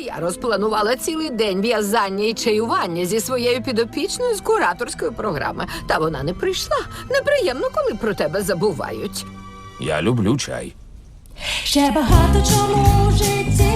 Я розпланувала цілий день в'язання і чаювання зі своєю підопічною з кураторської програми. Та вона не прийшла. Неприємно, коли про тебе забувають. Я люблю чай. Ще багато чому в житті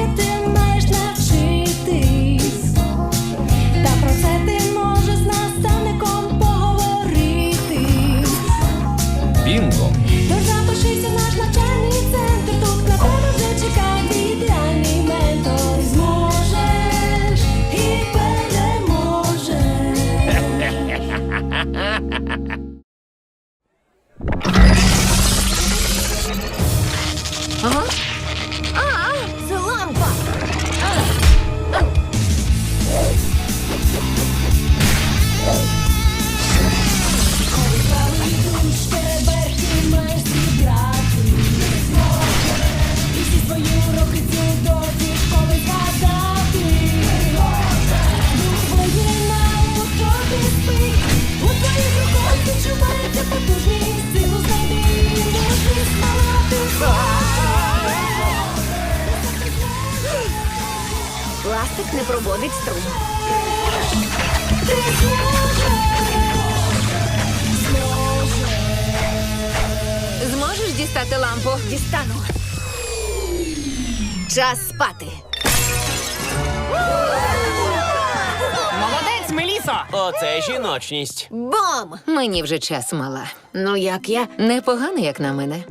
Uh-huh. Пластик не проводить струм. Зможеш. Зможеш дістати лампу? Дістану. Час спати. Молодець, Мелісо! Оце жіночність. Бом! Мені вже час мала. Ну як я? Непогано, як на мене.